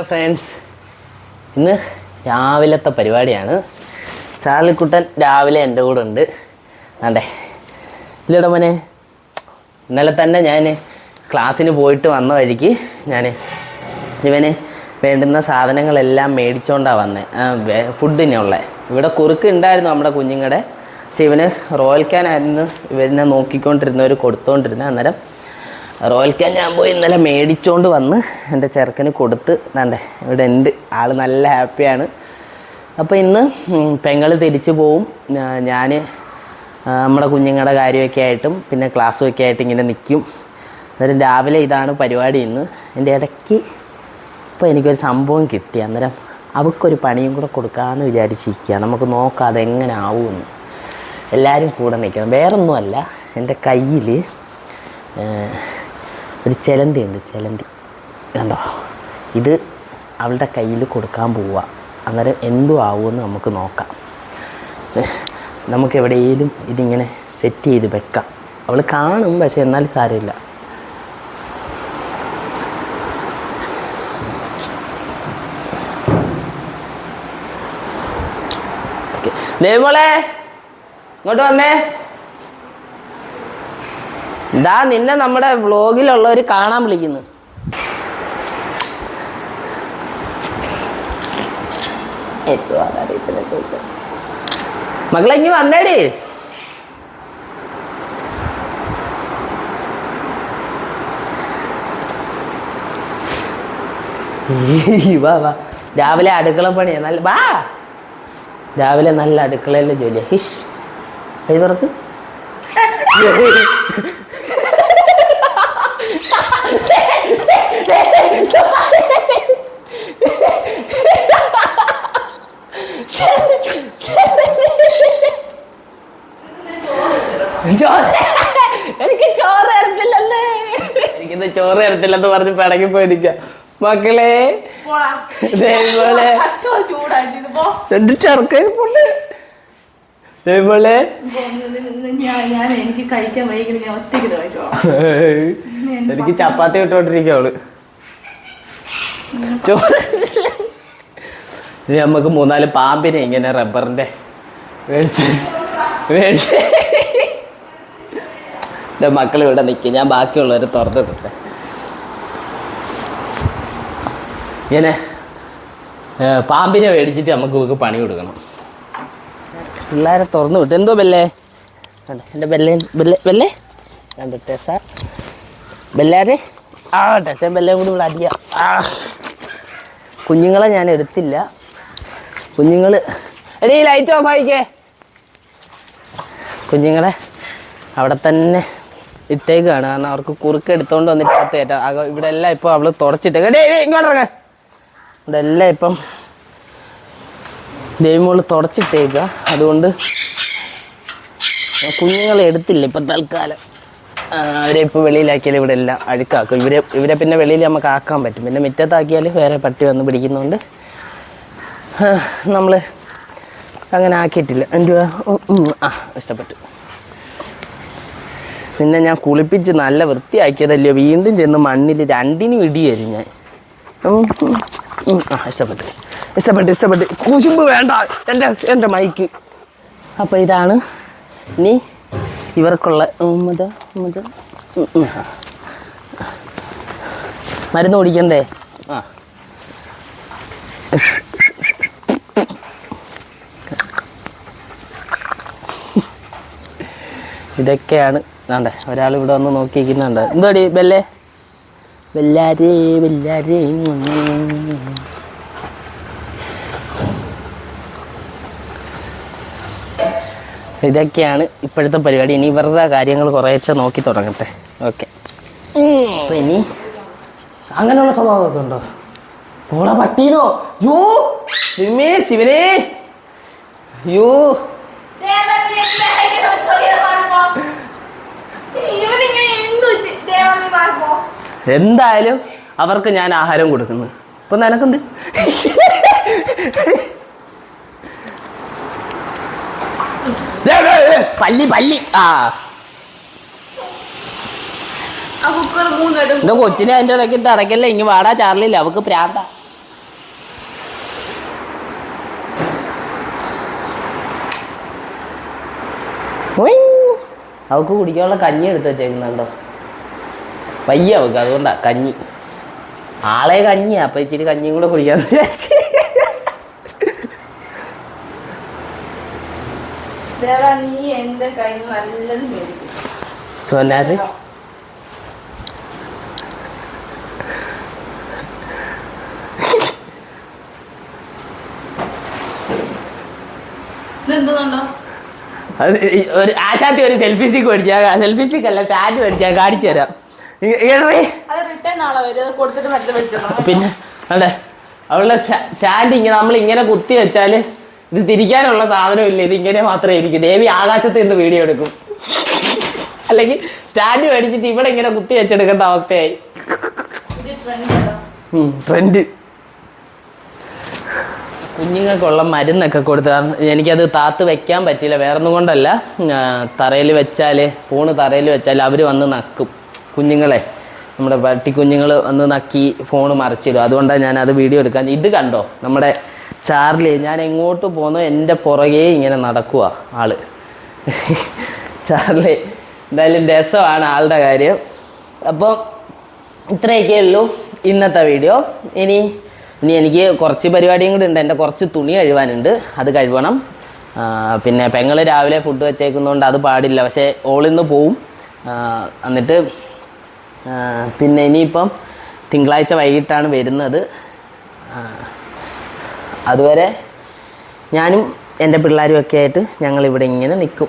Hello friends. ഇന്ന് രാവിലത്തെ പരിപാടിയാണ്. ചാർലിക്കുട്ടൻ രാവിലെ എന്റെ കൂടെ ഉണ്ട്. അതെ ഇല്ലട മോനെ. ഇന്നലെ തന്നെ ഞാൻ ക്ലാസ്സിന് പോയിട്ട് വന്ന വഴിക്ക് ഞാൻ ഇവന് വേണ്ടുന്ന സാധനങ്ങളെല്ലാം മേടിച്ചോണ്ടാണ് വന്നത് ഫുഡിനുള്ള ഇവിടെ കുറുക്ക് ഉണ്ടായിരുന്നു നമ്മുടെ കുഞ്ഞുങ്ങളുടെ പക്ഷെ ഇവന് റോയൽ ക്യാനായിരുന്നു ഇവനെ നോക്കിക്കൊണ്ടിരുന്നവർ കൊടുത്തോണ്ടിരുന്നത് അന്നേരം റോയൽ ക്യാൻ ഞാൻ പോയി ഇന്നലെ മേടിച്ചോണ്ട് വന്ന് എന്റെ ചെറുക്കന് കൊടുത്ത് ദാണ്ടേ ഇവിടെ ഉണ്ട്. ആൾ നല്ല ഹാപ്പിയാണ്. അപ്പോൾ ഇന്ന് പെങ്ങൾ തിരിച്ചു പോവും. ഞാൻ നമ്മുടെ കുഞ്ഞുങ്ങളുടെ കാര്യമൊക്കെ ആയിട്ടും പിന്നെ ക്ലാസ്സും ഒക്കെ ആയിട്ട് ഇങ്ങനെ നിൽക്കും അന്നേരം രാവിലെ ഇതാണ് പരിപാടി ഇന്ന്. എന്റെ ഇടയ്ക്ക് ഇപ്പോൾ എനിക്കൊരു സംഭവം കിട്ടി. അന്നേരം അവൾക്കൊരു പണിയും കൂടെ കൊടുക്കാമെന്ന് വിചാരിച്ചിരിക്കുക നമുക്ക് നോക്കാം അതെങ്ങനെ ആവുമെന്ന്. എല്ലാവരും കൂടെ നിൽക്കണം. വേറൊന്നുമല്ല എന്റെ കയ്യിൽ ഒരു ചിലന്തി ഉണ്ട് ചിലന്തി. കണ്ടോ? ഇത് അവളുടെ കയ്യിൽ കൊടുക്കാൻ പോവുക. അന്നേരം എന്തു ആവുമെന്ന് നമുക്ക് നോക്കാം. നമുക്ക് എവിടെയെങ്കിലും ഇതിങ്ങനെ സെറ്റ് ചെയ്ത് വെക്കാം. അവൾ കാണും പക്ഷെ എന്നാൽ സാരമില്ല. ദേവോളെ ഇങ്ങോട്ട് വന്നേ. ഇതാ നിന്നെ നമ്മുടെ വ്ളോഗിലുള്ളവർ കാണാൻ വിളിക്കുന്നു. മക്കളെ ഇനി വന്നേടി. വാ വാ. രാവിലെ അടുക്കള പണി നല്ല വാ. രാവിലെ നല്ല അടുക്കളയിലെ ജോലിയാ. ഹിഷ്. കൈ തുറക്ക്. ചോറ് എനിക്ക് ചോറ് തരത്തില്ലല്ലേ എനിക്കിന്ന് ചോറ് തരത്തില്ലെന്ന് പറഞ്ഞ് പിടങ്ങി പോയിരിക്ക മക്കളെ. ദൈവമോളെ എന്ത് ദൈവമോളെ എനിക്ക് ചപ്പാത്തി ഇട്ടോണ്ടിരിക്കും അവൾ. ചോറ് ഇനി നമുക്ക് മൂന്നാൽ പാമ്പിനെ ഇങ്ങനെ റബ്ബറിന്റെ മേടിച്ച് മേടിച്ച് എന്റെ മക്കൾ ഇവിടെ നിൽക്കും ഞാൻ ബാക്കിയുള്ളവരെ തുറന്നു കൊടുത്തേ ഇങ്ങനെ പാമ്പിനെ മേടിച്ചിട്ട് നമുക്ക് നമുക്ക് പണി കൊടുക്കണം. പിള്ളേരെ തുറന്നു വിട്ടു എന്തോ ബെല്ലേ? എന്റെ ബെല്ലേ ബെല്ലേ ബെല്ലേ? കണ്ടോ ടെസ? ബെല്ലാരെ? ആ ടെസയും ബെല്ലേം കൂടി ഇവിടെ അടിയാ. ആ. കുഞ്ഞുങ്ങളെ ഞാൻ എടുത്തില്ല. കുഞ്ഞുങ്ങൾ എടീ ലൈറ്റ് ഓഫ് ആയിക്കേ. കുഞ്ഞുങ്ങളെ അവിടെ തന്നെ ഇട്ടേക്കാണ്. കാരണം അവർക്ക് കുറുക്ക് എടുത്തോണ്ട് വന്നിട്ട് അകത്ത് ഇവിടെ എല്ലാം ഇപ്പോൾ അവൾ തുടച്ചിട്ടേക്ക്. ഇങ്ങോട്ടിറങ്ങ ഇവിടെ എല്ലാം ഇപ്പം ദൈവമോൾ തുടച്ചിട്ടേക്കുക അതുകൊണ്ട് കുഞ്ഞുങ്ങളെ എടുത്തില്ല ഇപ്പം തൽക്കാലം. അവരെ ഇപ്പോൾ വെളിയിലാക്കിയാൽ ഇവിടെ എല്ലാം അഴുക്കാക്കും. ഇവരെ ഇവരെ പിന്നെ വെളിയിൽ നമുക്ക് ആക്കാൻ പറ്റും. പിന്നെ മുറ്റത്താക്കിയാൽ വേറെ പട്ടി വന്ന് പിടിക്കുന്നതുകൊണ്ട് നമ്മൾ അങ്ങനെ ആക്കിയിട്ടില്ല. എന്റെ ആ ഇഷ്ടപ്പെട്ടു. പിന്നെ ഞാൻ കുളിപ്പിച്ച് നല്ല വൃത്തിയാക്കിയതല്ലയോ വീണ്ടും ചെന്ന് മണ്ണിൽ രണ്ടിനും ഇടിയായിരുന്നു ഞാൻ. ആ ഇഷ്ടപ്പെട്ടു. ഇഷ്ടപ്പെട്ടു ഇഷ്ടപ്പെട്ടു. കുശുമ്പ് വേണ്ട. എന്റെ എന്റെ മൈക്ക്. അപ്പോൾ ഇതാണ്. ഇനി ഇവർക്കുള്ള. മരുന്ന് കുടിക്കണ്ടേ? ഇതൊക്കെയാണ്. വേണ്ടേ ഒരാൾ ഇവിടെ വന്ന് നോക്കിയിരിക്കുന്നുണ്ട്. എന്തോടി ബെല്ലേ? ബെല്ലാരേ ബെല്ലാരേ. ഇതൊക്കെയാണ് ഇപ്പോഴത്തെ പരിപാടി. ഇനി ഇവരുടെ കാര്യങ്ങൾ കുറേച്ചെ നോക്കി തുടങ്ങട്ടെ. ഓക്കെ അപ്പൊ ഇനി അങ്ങനെയുള്ള സ്വഭാവമൊക്കെ ഉണ്ടോ? ഓളെ പട്ടീനോ യോ ശിവമേ ശിവനേ. യോ എന്തായാലും അവർക്ക് ഞാൻ ആഹാരം കൊടുക്കുന്നു. അപ്പൊ നിനക്കെന്ത്? പല്ലി പല്ലി. ആ. എന്താ കൊച്ചിനെ അതിന്റെ ഇടയ്ക്ക് ഇടയ്ക്കല്ലേ ഇങ്ങ് വാടാ ചാർലില്ല? അവക്ക് പ്രാന്ത. അവക്ക് കുടിക്കാനുള്ള കഞ്ഞി എടുത്ത് വെച്ചേക്കുന്നുണ്ടോ? വയ്യ അവക്ക് അതുകൊണ്ടാ. കഞ്ഞി. ആളെ കഞ്ഞിയാ അപ്പൊ ഇച്ചിരി കഞ്ഞിയും കൂടെ കുടിക്കാന്ന് വിചാരിച്ചേ. ഇതെന്തുന്നുണ്ടോ അത് ഒരു ആശാത്തി ഒരു സെൽഫി സ്റ്റിക്ക് മേടിച്ചാ സെൽഫി സ്റ്റിക്ക് അല്ല സ്റ്റാൻഡ് മേടിച്ചാ കാണിച്ചു തരാം. പിന്നെ അതെ അവളുടെ സ്റ്റാൻഡ് ഇങ്ങനെ നമ്മൾ ഇങ്ങനെ കുത്തി വെച്ചാൽ ഇത് തിരിക്കാനുള്ള സാധനമില്ല ഇത് ഇങ്ങനെ മാത്രമേ ഇരിക്കും. ദേവി ആകാശത്ത് നിന്ന് വീഡിയോ എടുക്കും. അല്ലെങ്കിൽ സ്റ്റാൻഡ് മേടിച്ചിട്ട് ഇവിടെ ഇങ്ങനെ കുത്തി വെച്ചെടുക്കേണ്ട അവസ്ഥയായി. ട്രെൻഡ് കുഞ്ഞുങ്ങൾക്കുള്ള മരുന്നൊക്കെ കൊടുത്ത് കാരണം എനിക്കത് താത്ത് വെക്കാൻ പറ്റിയില്ല വേറൊന്നും കൊണ്ടല്ല. തറയിൽ വെച്ചാൽ ഫോണ് തറയിൽ വെച്ചാൽ അവർ വന്ന് നക്കും. കുഞ്ഞുങ്ങളെ നമ്മുടെ പട്ടി കുഞ്ഞുങ്ങൾ വന്ന് നക്കി ഫോൺ മറിച്ചിടും. അതുകൊണ്ടാണ് ഞാൻ അത് വീഡിയോ എടുക്കാൻ. ഇത് കണ്ടോ നമ്മുടെ ചാർലി ഞാൻ എങ്ങോട്ട് പോന്നോ? എന്റെ പുറകെ ഇങ്ങനെ നടക്കുക ആൾ. ചാർലി എന്തായാലും രസമാണ് ആളുടെ കാര്യം. അപ്പം ഇത്രയൊക്കെ ഉള്ളൂ ഇന്നത്തെ വീഡിയോ. ഇനി ഇനി എനിക്ക് കുറച്ച് പരിപാടിയും കൂടി ഉണ്ട്. എന്റെ കുറച്ച് തുണി കഴുവാനുണ്ട് അത് കഴുകണം. പിന്നെ പെങ്ങൾ രാവിലെ ഫുഡ് വെച്ചേക്കുന്നതുകൊണ്ട് അത് പാടില്ല. പക്ഷേ ഓളിന്ന് പോവും. എന്നിട്ട് പിന്നെ ഇനിയിപ്പം തിങ്കളാഴ്ച വൈകിട്ടാണ് വരുന്നത്. അതുവരെ ഞാനും എന്റെ പിള്ളേരും ഒക്കെ ആയിട്ട് ഞങ്ങൾ ഇവിടെ ഇങ്ങനെ നിൽക്കും.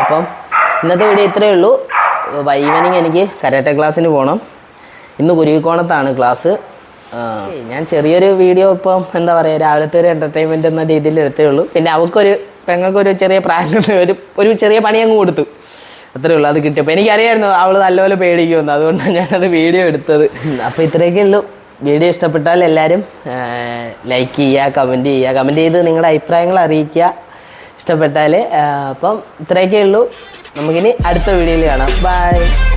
അപ്പം ഇന്നത്തെ വീഡിയോ ഇത്രയേ ഉള്ളൂ. ഈവനിങ് എനിക്ക് കരാട്ടെ ക്ലാസ്സിന് പോകണം. ഇന്ന് കുരുവിക്കോണത്താണ് ക്ലാസ്. ഞാൻ ചെറിയൊരു വീഡിയോ ഇപ്പം എന്താ പറയുക രാവിലത്തെ ഒരു എന്റർടൈൻമെന്റ് എന്ന രീതിയിൽ എടുത്തേ ഉള്ളൂ. പിന്നെ അവൾക്കൊരു പെങ്ങൾക്കൊരു ചെറിയ പ്രായം ഒരു ഒരു ചെറിയ പണി അങ്ങ് കൊടുത്തു. അത്രേ ഉള്ളൂ അത് കിട്ടിയപ്പോൾ എനിക്കറിയായിരുന്നു അവൾ നല്ലപോലെ പേടിക്കുമെന്ന്. അതുകൊണ്ടാണ് ഞാനത് വീഡിയോ എടുത്തത്. അപ്പോൾ ഇത്രയൊക്കെ ഉള്ളൂ. വീഡിയോ ഇഷ്ടപ്പെട്ടാൽ എല്ലാവരും ലൈക്ക് ചെയ്യുക കമന്റ് ചെയ്യുക. കമന്റ് ചെയ്ത് നിങ്ങളുടെ അഭിപ്രായങ്ങൾ അറിയിക്കുക. ഇഷ്ടപ്പെട്ടാൽ അപ്പം ഇത്രയൊക്കെ ഉള്ളൂ. നമുക്കിനി അടുത്ത വീഡിയോയിൽ കാണാം. ബൈ